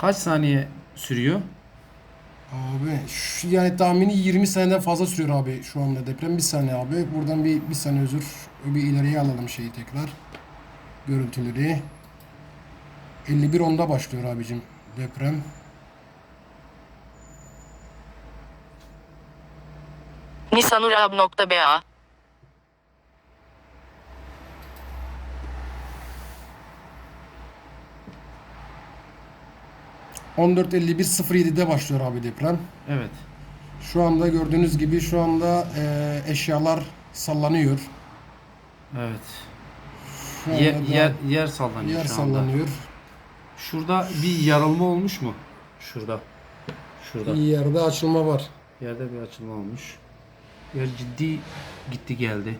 Kaç saniye sürüyor? Abi şu, yani tahmini 20 saniyeden fazla sürüyor abi şu anda deprem. Bir saniye abi. Buradan bir, bir saniye özür. Bir ileriye alalım şeyi tekrar. Görüntüleri. 51 onda başlıyor abicim deprem. Nisanurab.ba 14.51.07'de başlıyor abi deprem. Evet. Şu anda gördüğünüz gibi şu anda e, eşyalar sallanıyor. Evet. Şu Yer, anda yer, yer sallanıyor yer şu anda. sallanıyor. Şurada bir yarılma olmuş mu? Şurada. Şurada. İyi yerde açılma var. Yerde bir açılma olmuş. Yer ciddi gitti geldi.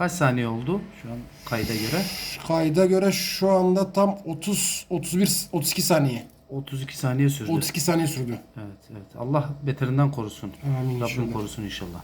Kaç saniye oldu şu an kayda göre? Kayda göre şu anda tam 30 31 32 saniye. 32 saniye sürdü. 32 saniye sürdü. Evet evet. Allah beterinden korusun. Amin Rabbim inşallah. korusun inşallah.